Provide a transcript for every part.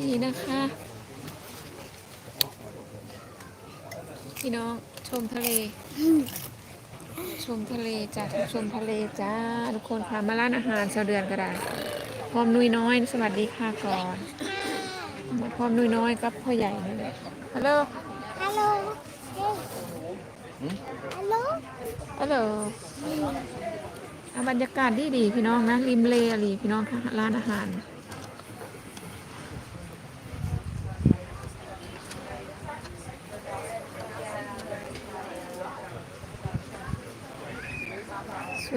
นี่นะคะ พี่น้องชมทะเล ชมทะเลจ้ะชมทะเลจ้าทุกคนค่ะมาร้านอาหารชาวเดือนก็ได้พร้อมนุยน้อย สวัสดีค่ะก่อนมาพร้อมนุยน้อยกับพ่อใหญ่นี่แหละฮัลโหลฮัลโหลเฮ้ยฮัลโหลฮัลโหลอะบรรยากาศดีดีๆพี่น้องนะริมเลอะไรพี่น้องค่ะร้านอาหาร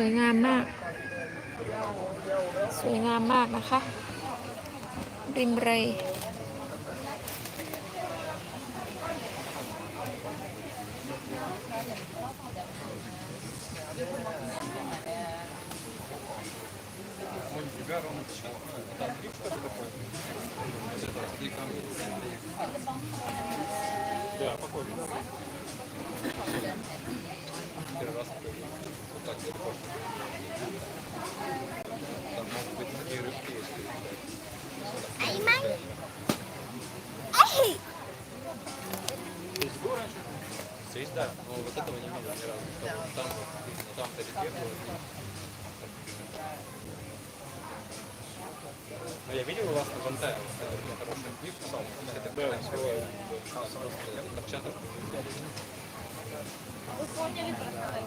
วยงามมาก สวยงามมากนะคะ ริมเรไ Да, но вот этого не видел ни разу. Да. Там, там, там-то Но ну, я видел у вас на Бантае, хорошая книжка, там, это. Вы поняли просто?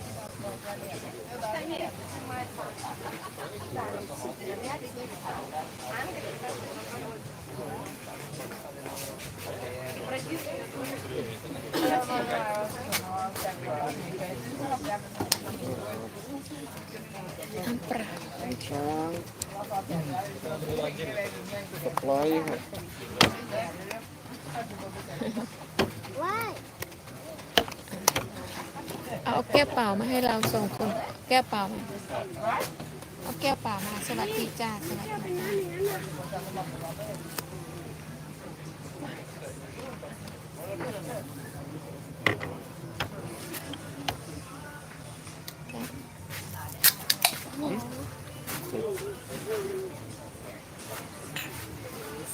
น้ำปลาช้างสปลายค่ะเอาแก้วเปล่ามาให้เราส่งคน แก้วเปล่าเอาแก้วเปล่ามา สวัสดีจ้าสวัสดีจ้า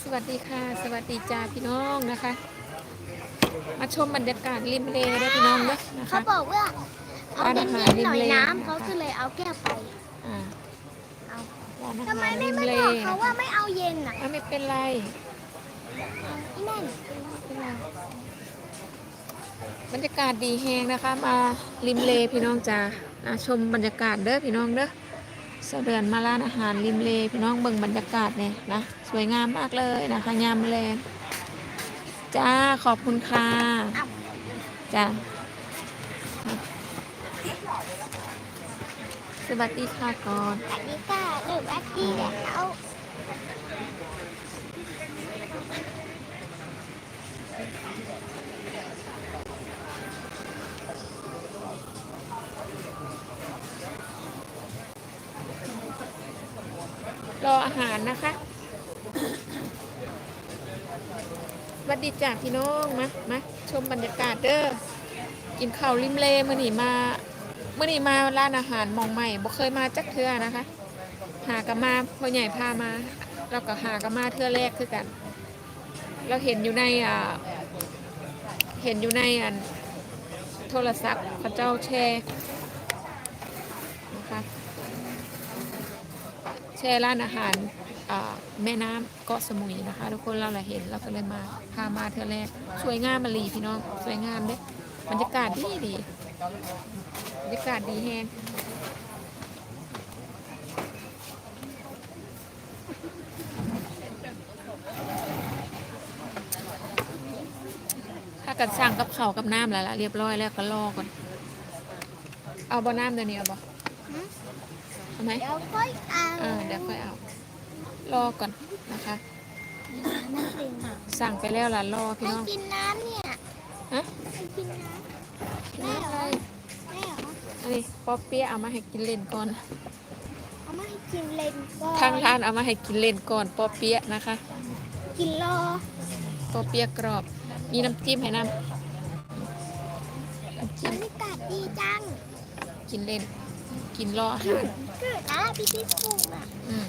สวัสดีค่ะ สวัสดีจ้าพี่น้องนะคะ มาชมบรรยากาศริมเลได้พี่น้องเด้อนะเขาคะ บอกว่าเอาร้านเย็อาหารนๆหน่อยริมเลน้ำนะคะเขาก็เลยเอาแก้วไปอ่าเอาร้านอาทำไมหารไม่ริมไม่เลบอกเขานะว่าคะไม่เอาเย็นอะอะไม่เป็นไรอีนั่นบรรยากาศดีแฮงนะคะ มาริมเลพี่น้องจ้าอะชมบรรยากาศเด้อพี่น้องเด้อ เสเดือนมาร้านอาหารริมเลพี่น้องเบิ่งบรรยากาศเนี่ยนะสวยงามมากเลยนะคะยามแรงจ้าขอบคุณค่ะจ้าสวัสดีค่ะก่อนอัสดีค่ะหนึ่งนาทีแล้ว รออาหารนะคะวัสดีจ้าพี่น้องมามาชมบรรยากาศเด้อกินข้าวริมเลมื่อนี้มาเมื่อนี้มาร้านอาหารมองใหม่บ่เคยมาจักเทื่อนะคะ หากะมาพ่อใหญ่พามาเราก็หากะมาเทื่อแรกคือกัน เราเห็นอยู่ในอ่าเห็นอยู่ในอันโทรศัพท์พระเจ้าแชร์นะคะ แช่ร้านอาหารแม่น้ำเกาะสมุยนะคะทุกคนเราเห็นเราก็เลยมาพามาเธอแรกสวยงามมาลีพี่น้องสวยงามเด้บรรยากาศดีดีบรรยากาศดีแฮงถ้ากันสั่งกับเขากับน้ำแล้วล่ะเรียบร้อยแล้วก็รอก่อน เอาบ่น้ำเดี๋ยวนี้เอาบ่ เอาไหมเดี๋ยวค่อยเอาอ่าเดี๋ยวค่อยเอา รอก่อนนะคะ น้ำดื่มสั่งไปแล้วล่ะรอพี่ให้น้อง กินน้ำเนี่ยฮะ ให้กินน้ำนี่อะไรแม่เหรออันนี้ป๊อปเปี๊ยะเอามาให้กินเล่นก่อน เอามาให้กินเลนก่อนทางร้านเอามาให้กินเล่นก่อนป๊อปเปี๊ยะนะคะกินรอป๊อปเปี๊ยะกรอบ มีน้ำจิ้มให้น้ำน้ำจิ้บรมรยากาศดีจังกินเล่น กินรออาหารคือนะพี่พี่ปูอะอืม